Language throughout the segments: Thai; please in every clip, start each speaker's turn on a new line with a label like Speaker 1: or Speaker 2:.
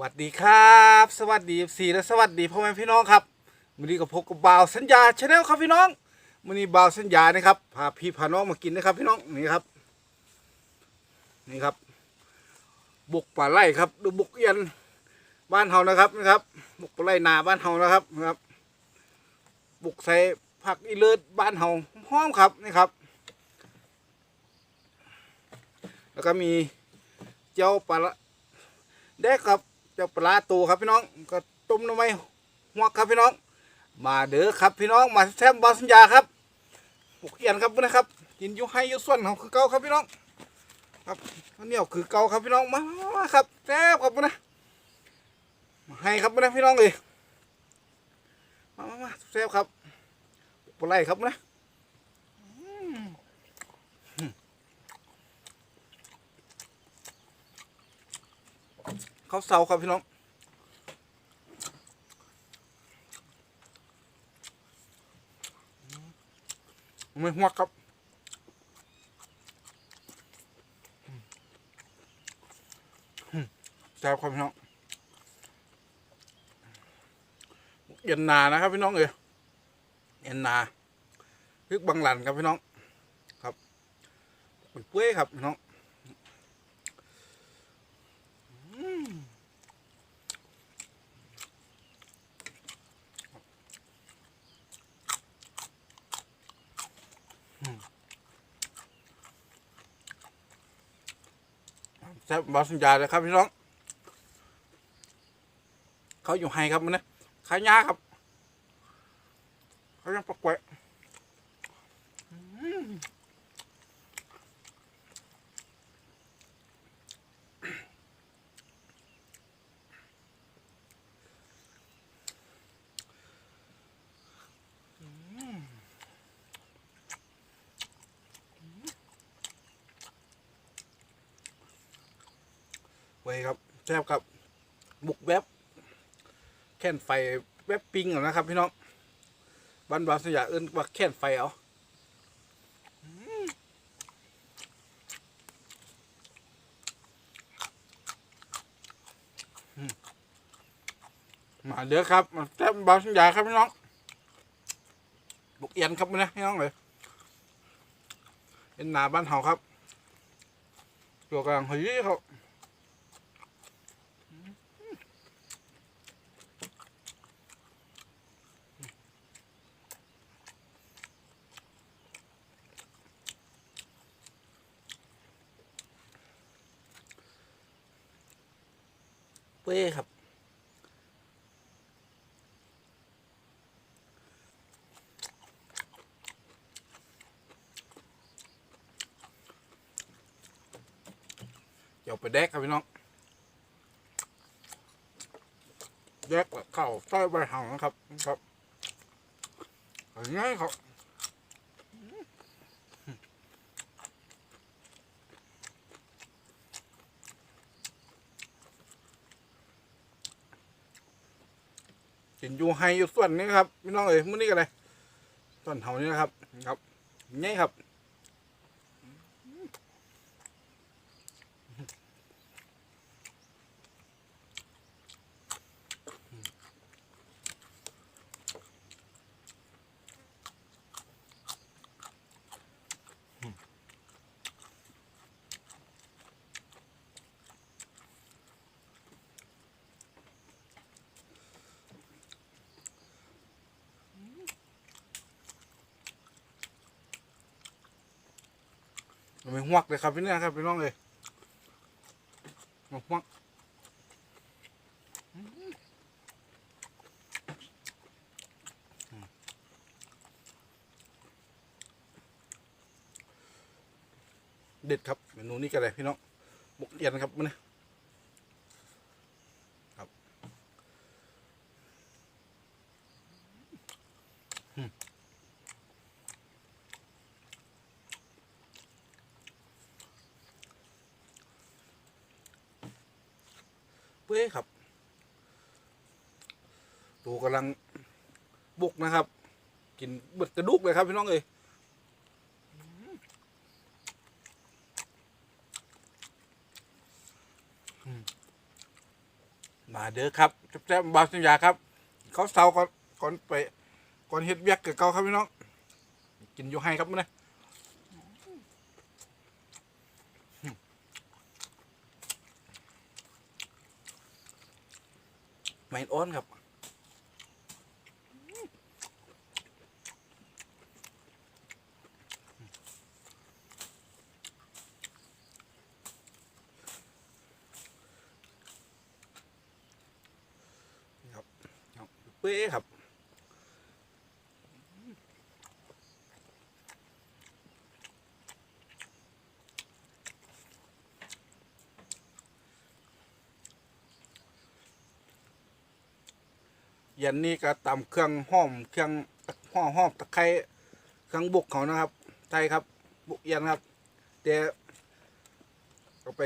Speaker 1: วัสดีครับ สวัสดีสีและสวัสดีพ่อแม่พี่น้องครับวันนี้ก็พบกับบ่าวสัญญาชาแนลครับพี่น้องวันนี้บ่าวสัญญานะครับพาพี่พาน้องมากินนะครับ พี่น้องนี่ครับ นี่ครับ บุกป่าไร่ครับหรือบุกเอียนบ้านเฮานะครับนะครับ บุกป่าไร่นาบ้านเฮานะครับนะครับ บุกใส่ผักอีเลิศบ้านเฮาหอมครับนี่ครับ แล้วก็มีเจ้าปลาแดกครับ จ้าปลาตูครับพี่น้องก็ต้มน้ำไม้หัวครับพี่น้อง มาเด้อครับพี่น้องมาแซมบาสัญญาครับบุกเอียนครับนะครับกินยุให้ยุส่วนของคือเก่าครับพี่น้อง ครับเหนียวคือเก่าครับพี่น้องมามาครับแซ่บครับนะมาให้ครับนะพี่น้องเลยมามามาแซ่บครับปลาไหลครับนะ อืมข้าวเสาครับพี่น้องไม่หัวครับแซ่บครับพี่น้องเอ็นนานะครับพี่น้องเอ๋ยเอ็นนาพริกบังหลันครับพี่น้อง ครับเป็นเปื่อยครับพี่น้อง แซ่บบาสัญญาเลยครับพี่น้อง เขาอยู่ไฮครับมันนะขายยาครับ เขายังประกวด ไว้ครับแซ่บครับ บุกแวบแค่นไฟแวบปิงเอานะครับ พี่น้องบ้านบางสยามเอิ้นว่าแค่นไฟเอาอืมมาเด้อครับมาแซ่บบางสยามครับพี่น้องบุกเอียนครับนะพี่น้องเลยเป็นหนาบ้านเฮาครับตัวกลางเฮ้ยเขา เป้ครับ เดี๋ยวไปแดกครับพี่น้อง แดกกับข้าวใต้ใบหังครับ ครับอย่างนี้ครับ อยู่ไฮอยู่ส่วนนี้ครับพี่น้องเอ้ยมื้อนี้กันเลยส่วนเท่านี้นะครับ ครับนี่ครับ ไม่หวกเลยครับพี่เนี่ยครับพี่น้องเลยมาหวกเด็ดครับเมนูนี้กันเลยพี่น้องบกเอียนครับมันนะครับอืม เปื่อยครับตัวกำลังบุกนะครับ กินเบิดกระดูกเลยครับพี่น้องเอ้ยมาเด้อครับแซ่บบาสัญญาครับ เขาเซาก่อนก่อนไปก่อนเฮ็ดเวียกกับเขาครับพี่น้อง กินอยู่ให้ครับมื้ ไม่อ้อนครับครับครับเป๊ะครับ เย็นนี้ก็ตำเครื่องห้อมเครื่องหอมหอมตะไคร้เครื่องบุกเขานะครับ ไทยครับ บุกเย็นครับเดี๋ยวเอาไป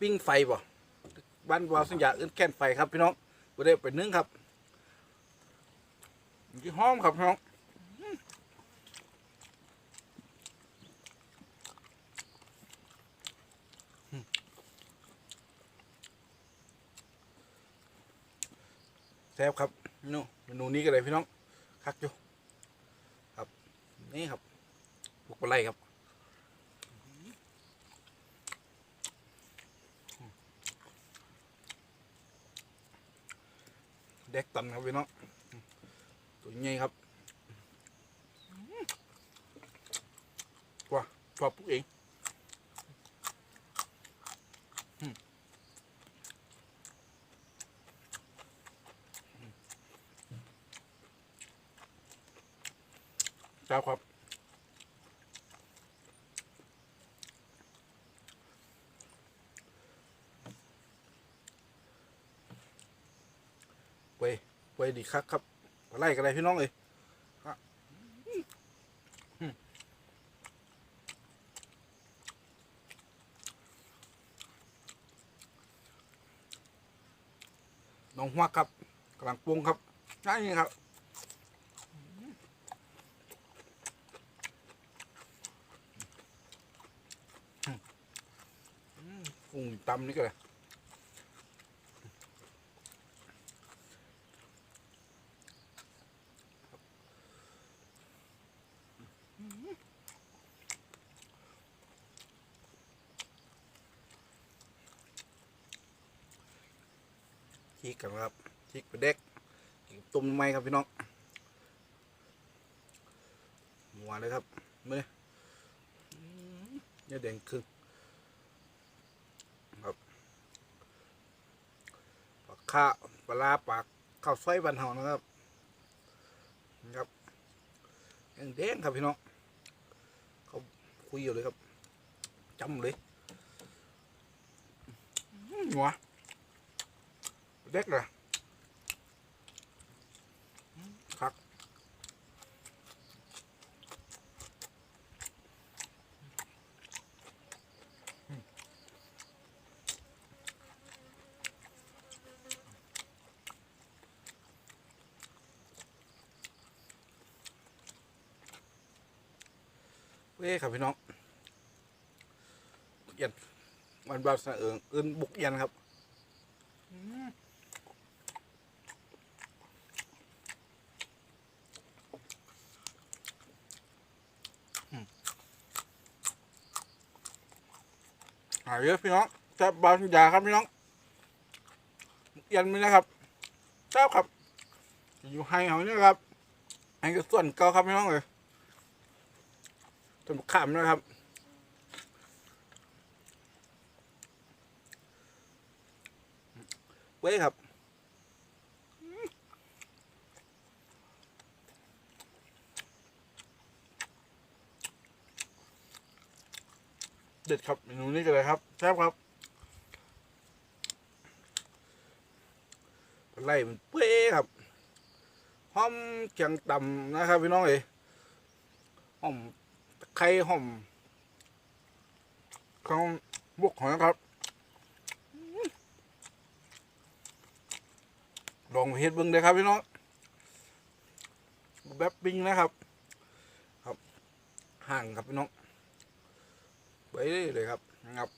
Speaker 1: ปิ้งไฟบ่บ้านวาวสัญญาอื่นแค่นไฟครับพี่น้องบ่ได้ไปนึ่งครับที่หอมครับพี่น้อง ซ่บครับเมนูเมนูนี้ก็เลยพี่น้องคักอยู่ครับนี่ครับบุกปลาไหลครับเด็กตันครับพี่น้องตัวใหญ่ครับว้าชอบปุ๊กเอง จ้าครับไปไปดีครับครับไล่กันเลยพี่น้องเลยครับอืมน้องหัวครับกำลังปรุงครับนี่ครับอืมอื มปรุงตำนี่ก็เลยชีกกันครับชีกไปเด็กตุ่มไม้ครับพี่น้องหัวเลยครับมือเนี่ยแดงครึ่งครับปลา ข้าปลาปากข้าวซอยบันเฮานะครับนะครับยังแดงครับพี่น้องเขาคุยอยู่เลยครับจำเลยหัวเด็กเลยครั เว้ยครับพี่น้องเย็นวันบาสะเอิงอื่นบุกเย็นครับหายเยอะพี่น้องแซ่บางยาครับพี่น้องยันไม่นะครับแซ่บครับ อยู่ให้เขาเนี่ยครับให้ก็ส่วนเก่าครับพี่น้องเลย ต้นมะขามนะครับเว้ยครับเด็ดครับเมนูนี้กันเลยครับแซ่บครับไล่มันเป๊ะครับหอมเคียงต่ำนะครับพี่น้องเอ๋หอม ไคร้หอมข้าวบุกหอยครับลองเฮ็ดเบิ่งเลยครับพี่น้องแบบปิ้งนะครับ ครับห่างครับพี่น้องไปเลยครับงับ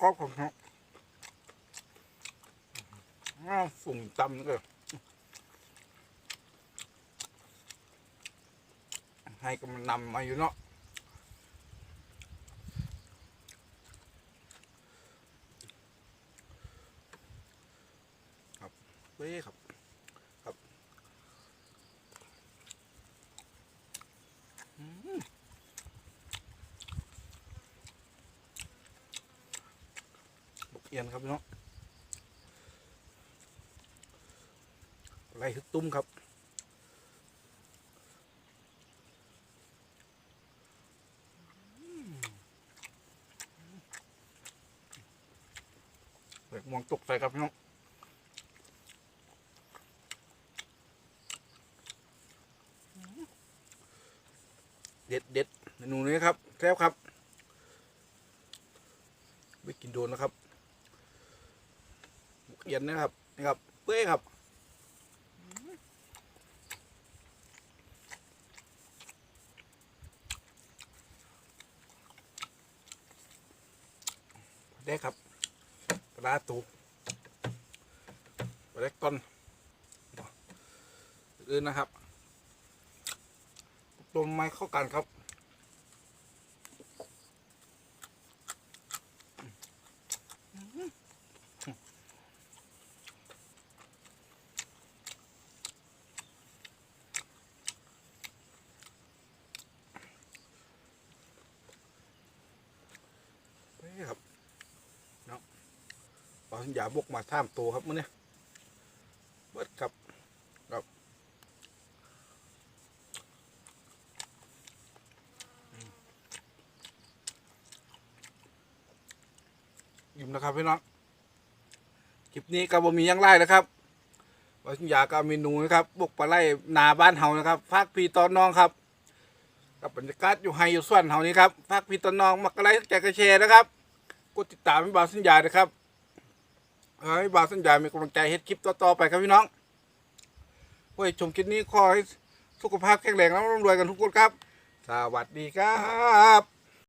Speaker 1: กรอบของเขาอ้าวฝุ่ง ตำเลยให้กำลังนำมาอยู่เนาะครับเว้ยครับ ครับอืมบกเอียนครับพี่น้อง ไรฮึกตุ้มครับเด็กมองตกใส่ครับพี่น้องเด็ดเด็ดเมนูนี้ครับแซ่บครับ ไม่กินโดนนะครับหมกเอียนนะครับนี่ครับเปื่อยครับ ได้ครับปลาตุกปลาเล็กต้นอื่นนะครับต้มไม้เข้ากันครับ ปลาสัญญาบกมาท่ามตัวครับมื้อนี้เบิดครับครับยิ้มนะครับพี่น้องคลิปนี้ก็บ่มียังไล่นะครับปลาสัญญาก็เมนูนะครับบกปลาไหลนาบ้านเฮานะครับภาคพีตอนน้องครับกับบรรยากาศอยู่ไฮอยู่ส่วนเฮานี้ครับภาคพีตอนน้องมักกะไลแจกกระเชนะครับกดติดตามให้บาสัญญานะครับ เฮ้ยบาวสัญญามีกำลังใจเฮ็ดคลิปต่อๆไปครับพี่น้องเพื่อให้ชมคลิปนี้ขอให้สุขภาพแข็งแรงแล้วร่ำรวยกันทุกคนครับ สวัสดีครับ